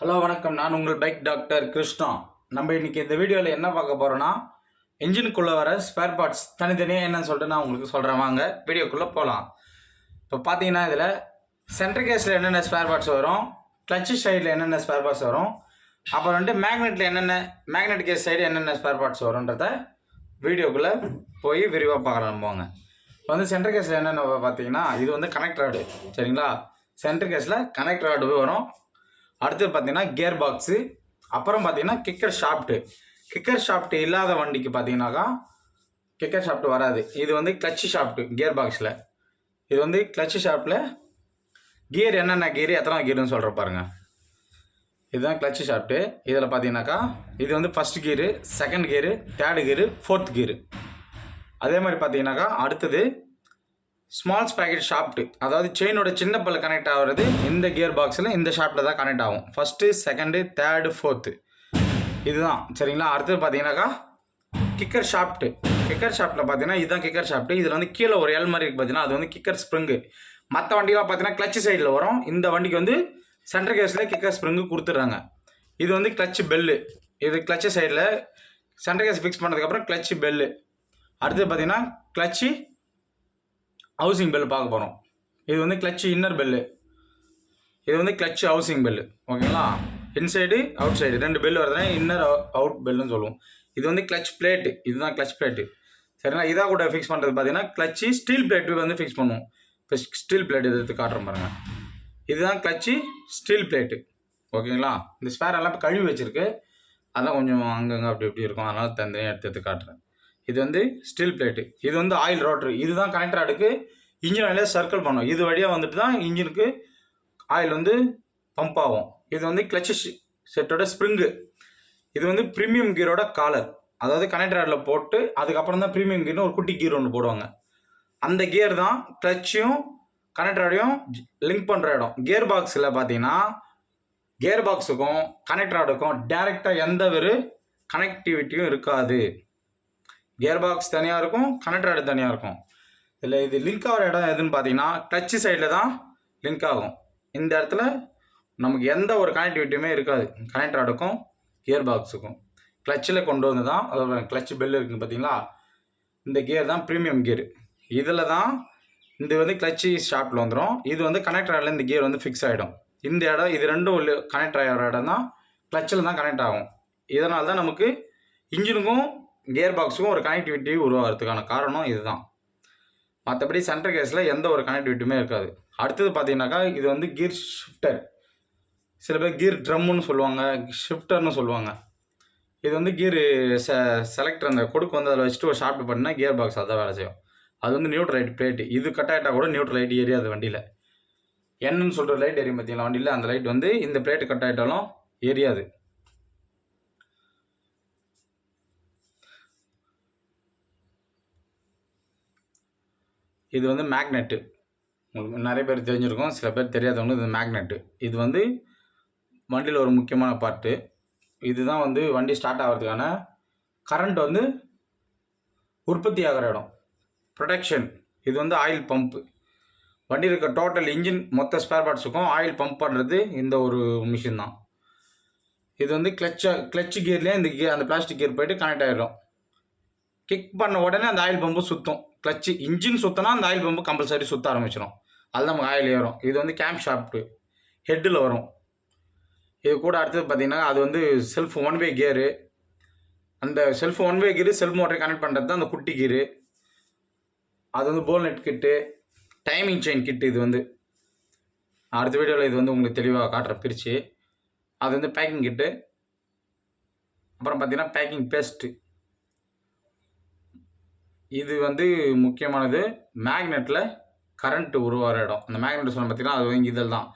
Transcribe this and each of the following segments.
Hello வணக்கம். நான் உங்கள் பைக் டாக்டர் கிருஷ்ணா. நம்ம இன்றைக்கி இந்த வீடியோவில் என்ன பார்க்க போகிறோன்னா இன்ஜினுக்குள்ளே வர ஸ்பேர் பார்ட்ஸ் தனித்தனியாக என்னன்னு சொல்லிட்டு நான் உங்களுக்கு சொல்கிறேன் வாங்க வீடியோக்குள்ளே போகலாம் இப்போ பார்த்தீங்கன்னா இதில் சென்ட்ரு கேஸில் என்னென்ன ஸ்பேர் பார்ட்ஸ் வரும் கிளச்சு சைடில் என்னென்ன ஸ்பேர் பார்ட்ஸ் வரும் அப்புறம் வந்துட்டு மேக்னெட்டில் என்னென்ன மேக்னெட் கேஸ் சைடு என்னென்ன ஸ்பேர் பார்ட்ஸ் வரும்ன்றத வீடியோக்குள்ளே போய் விரிவாக பார்க்கலாம். போங்க இப்போ வந்து சென்ட்ரு கேஸில் என்னென்ன பார்த்தீங்கன்னா இது வந்து கனெக்ட் ராடு சரிங்களா? சென்ட்ரு கேஸில் கனெக்ட் ராடு வரும். அடுத்தது பார்த்தீங்கன்னா கியர் பாக்ஸு அப்புறம் பார்த்தீங்கன்னா கிக்கர் ஷாஃப்ட்டு கிக்கர் ஷாஃப்ட் இல்லாத வண்டிக்கு பார்த்தீங்கன்னாக்கா கிக்கர் ஷாஃப்ட் வராது. இது வந்து கிளச்சு ஷாஃப்ட்டு கியர் பாக்ஸில் இது வந்து கிளச்சு ஷாஃப்ட்டில் கியர் என்னென்ன கியர் எத்தனை கியர்னு சொல்கிற பாருங்கள் இதுதான் கிளச்சு ஷாஃப்ட்டு இதில் பார்த்தீங்கன்னாக்கா இது வந்து first gear second gear third gear fourth gear அதே மாதிரி பார்த்தீங்கன்னாக்கா அடுத்தது ஸ்மால்ஸ் பேக்கெட் ஷாஃப்ட்டு அதாவது செயினோட சின்ன பல்லு கனெக்ட் ஆகிறது இந்த கியர் பாக்ஸில் இந்த ஷாஃப்ட்டில் தான் கனெக்ட் ஆகும். ஃபஸ்ட்டு செகண்டு தேர்டு ஃபோர்த்து இதுதான். சரிங்களா? அடுத்தது பார்த்தீங்கன்னாக்கா கிக்கர் ஷாஃப்ட்டு கிக்கர் ஷாஃப்ட்டில் பார்த்தீங்கன்னா இதுதான் கிக்கர் ஷாஃப்ட்டு இதில் வந்து கீழே ஒரு எல் மாதிரி இருக்குது பார்த்தீங்கன்னா அது வந்து கிக்கர் ஸ்ப்ரிங்கு மற்ற வண்டிலாம் பார்த்தீங்கன்னா கிளச்சு சைடில் வரும். இந்த வண்டிக்கு வந்து சென்டர் கேஸில் கிக்கர் ஸ்ப்ரிங்கு கொடுத்துட்றாங்க. இது வந்து கிளச்சு பெல்லு இது கிளச்சு சைடில் சென்டர் கேஸ் ஃபிக்ஸ் பண்ணதுக்கப்புறம் கிளச்சு பெல்லு அடுத்தது பார்த்தீங்கன்னா கிளச்சு ஹவுசிங் பெல் பார்க்க போகிறோம் இது வந்து கிளச்சு இன்னர் பெல்லு இது வந்து கிளச்சு ஹவுசிங் பெல்லு ஓகேங்களா? இன்சைடு அவுட் சைடு ரெண்டு பெல் வருதுன்னா இன்னர் அவுட் பெல்லுன்னு சொல்லுவோம். இது வந்து கிளச் பிளேட்டு இதுதான் கிளச் பிளேட்டு சரிங்களா? இதாக கூட ஃபிக்ஸ் பண்ணுறது பார்த்தீங்கன்னா கிளச்சு ஸ்டீல் பிளேட்டு வந்து ஃபிக்ஸ் பண்ணுவோம். இப்போ ஸ்டீல் பிளேட் எடுத்து காட்டுறோம் பாருங்க. இதுதான் கிளச்சு ஸ்டீல் பிளேட்டு ஓகேங்களா? இந்த ஸ்பேர் எல்லாம் இப்போ கழுவி வச்சுருக்கு. அதெல்லாம் கொஞ்சம் அங்கங்கே அப்படி இப்படி இருக்கும். அதனால் தனியாக எடுத்து எடுத்து காட்டுறேன். இது வந்து ஸ்டீல் பிளேட்டு இது வந்து ஆயில் ரோட்ரு இதுதான் கனெக்டர் அடுக்கு. இன்ஜின் வழியாக சர்க்கிள் பண்ணும். இது வழியாக வந்துட்டு தான் இன்ஜினுக்கு ஆயில் வந்து பம்ப் ஆகும். இது வந்து கிளச்சு செட்டோட ஸ்ப்ரிங்கு இது வந்து ப்ரீமியம் கீரோட காலர் அதாவது கனெக்டர் ஆடில் போட்டு அதுக்கப்புறம் தான் ப்ரீமியம் கீர்னு ஒரு குட்டி கீர் ஒன்று போடுவாங்க. அந்த கியர் தான் கிளச்சையும் கனெக்டர் ஆடையும் லிங்க் பண்ணுற இடம். கியர் பாக்ஸில் பார்த்தீங்கன்னா கியர் பாக்ஸுக்கும் கனெக்டர் ஆடுக்கும் டேரெக்டாக எந்த ஒரு கனெக்டிவிட்டியும் இருக்காது. கியர் பாக்ஸ் தனியாக இருக்கும் கனெக்டர் ஆடு தனியாக இருக்கும். இதில் இது லிங்க் ஆகிற இடம் எதுன்னு பார்த்தீங்கன்னா டச்சு சைடில் தான் லிங்க் ஆகும். இந்த இடத்துல நமக்கு எந்த ஒரு கனெக்டிவிட்டியுமே இருக்காது. கனெக்டர் ஆடுக்கும் கியர் பாக்ஸுக்கும் கிளச்சில் கொண்டு வந்து தான் அதோட கிளச் பெல் இருக்குன்னு பார்த்தீங்களா? இந்த கியர் தான் ப்ரீமியம் கியர் இதில் தான் இது வந்து கிளச்சு ஷாப்பில் வந்துடும் இது வந்து கனெக்டர் ஆடில் இந்த கியர் வந்து ஃபிக்ஸ் ஆகிடும் இந்த இடம் இது ரெண்டும் கனெக்ட் ஆகிற இடம் தான் கிளச்சில் தான் கனெக்ட் ஆகும். இதனால தான் நமக்கு இன்ஜினுக்கும் கியர் பாக்ஸுக்கும் ஒரு கனெக்டிவிட்டி உருவாகிறதுக்கான காரணம் இதுதான். மற்றபடி சென்டர் கேஸில் எந்த ஒரு கனெக்டிவிட்டியுமே இருக்காது. அடுத்தது பார்த்தீங்கன்னாக்கா இது வந்து கீர் ஷிஃப்டர் சில பேர் கீர் ட்ரம்முன்னு சொல்லுவாங்க ஷிஃப்டர்னு சொல்லுவாங்க. இது வந்து கீர் செ செலக்டர் அந்த கொடுக்கு வந்து அதில் வச்சுட்டு ஒரு ஷார்ட் பண்ணால் கியர் பாக்ஸ் அதான் வேலை செய்யும். அது வந்து நியூட்ரல் லைட் பிளேட் இது கட் ஆகிட்டால் கூட நியூட்ரல் லைட் ஏரியாது வண்டியில். என்னன்னு சொல்கிற லைட் எரியும் பார்த்தீங்களா வண்டியில்? அந்த லைட் வந்து இந்த பிளேட் கட் ஆகிட்டாலும் எரியாது. இது வந்து மேக்னெட்டு உங்களுக்கு நிறைய பேர் தெரிஞ்சிருக்கும் சில பேர் தெரியாதவங்க இது மேக்னெட்டு இது வந்து வண்டியில் ஒரு முக்கியமான பார்ட்டு இதுதான் வந்து வண்டி ஸ்டார்ட் ஆகிறதுக்கான கரண்ட் வந்து உற்பத்தி ஆகிற இடம். ப்ரொடெக்ஷன் இது வந்து ஆயில் பம்ப்பு வண்டியில் இருக்க டோட்டல் இன்ஜின் மொத்த ஸ்பேர் பார்ட்ஸுக்கும் ஆயில் பம்ப் பண்ணுறது இந்த ஒரு மிஷின் தான். இது வந்து கிளச்சை கிளச்சு கியர்லேயே இந்த கியர் அந்த பிளாஸ்டிக் கியர் போயிட்டு கனெக்ட் ஆகிடும் கிக் பண்ண உடனே அந்த ஆயில் பம்பு சுற்றும் கிளச்சு இன்ஜின் சுற்றினா அந்த ஆயில் பம்பு கம்பல்சரி சுற்ற ஆரம்பிச்சிடும் அது நமக்கு ஆயில் ஏறும். இது வந்து கேம்ப் ஷாஃப்ட்டு ஹெட்டில் வரும். இது கூட அடுத்தது பார்த்திங்கன்னா அது வந்து செல்ஃப் ஒன் வே கியரு அந்த self one way gear self மோட்டரை கனெக்ட் பண்ணுறது தான் அந்த குட்டி கீரு அது வந்து போல்நெட் கிட்டு டைமிங் செயின் கிட்டு இது வந்து. அடுத்த வீடியோவில் இது வந்து உங்களுக்கு தெளிவாக காட்டுற பிரித்து அது வந்து பேக்கிங் கிட்டு அப்புறம் பார்த்திங்கன்னா பேக்கிங் பேஸ்ட்டு இது வந்து முக்கியமானது மேக்னெட்டில் கரண்ட் உருவாகிற இடம். அந்த மேக்னெட் சொன்ன பார்த்தீங்கன்னா அது வந்து இதில் தான்.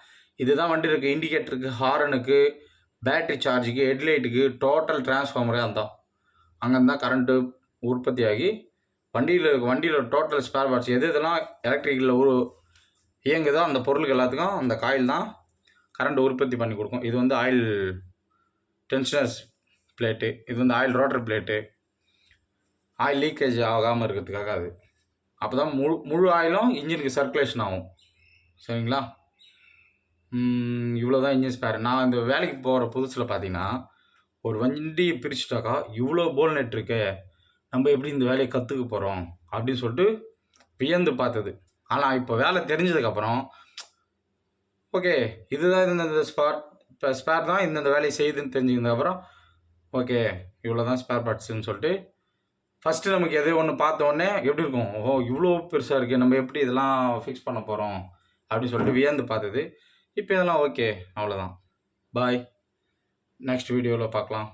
இதுதான் வண்டி இருக்குது இண்டிகேட்டருக்கு ஹாரனுக்கு பேட்ரி சார்ஜுக்கு ஹெட்லைட்டுக்கு டோட்டல் டிரான்ஸ்ஃபார்மரே அதுதான். அங்கேருந்து தான் கரண்ட்டு உற்பத்தி ஆகி வண்டியில் இருக்க வண்டியில் டோட்டல் ஸ்பேர் பார்ட்ஸ் எது இதெல்லாம் எலக்ட்ரிக்கலில் ஒரு இயங்குதோ அந்த பொருளுக்கு எல்லாத்துக்கும் அந்த காயில் தான் கரண்ட் உற்பத்தி பண்ணி கொடுக்கும். இது வந்து ஆயில் டென்ஷனர்ஸ் பிளேட்டு. இது வந்து oil rotor plate. Oil leakage ஆகாமல் இருக்கிறதுக்காக அது. அப்போ தான் முழு முழு ஆயிலும் இன்ஜினுக்கு சர்க்குலேஷன் ஆகும். சரிங்களா? இவ்வளோ தான் இன்ஜின் ஸ்பேர் நான் இந்த வேலைக்கு போகிற புதுசில் பார்த்தீங்கன்னா ஒரு வண்டியை பிரிச்சுட்டாக்கா இவ்வளோ போல் நெட் இருக்கு நம்ம எப்படி இந்த வேலையை கற்றுக்க போகிறோம் அப்படின்னு சொல்லிட்டு வியந்து பார்த்தது. ஆனால் இப்போ வேலை தெரிஞ்சதுக்கப்புறம் ஓகே இதுதான் இந்த ஸ்பாட் இப்போ ஸ்பேர் தான் இந்தந்த வேலையை செய்யுதுன்னு தெரிஞ்சுக்கிறதுக்கப்புறம் ஓகே இவ்வளோ தான் ஸ்பேர் பார்ட்ஸுன்னு சொல்லிட்டு ஃபஸ்ட்டு நமக்கு எது ஒன்று பார்த்த உடனே எப்படி இருக்கும்? ஓ இவ்வளோ பெருசாக இருக்குது நம்ம எப்படி இதெல்லாம் ஃபிக்ஸ் பண்ண போகிறோம் அப்படின்னு சொல்லிட்டு வியந்து பார்த்தது. இப்போ இதெல்லாம் ஓகே அவ்வளோதான் பாய் நெக்ஸ்ட் வீடியோவில் பார்க்கலாம்.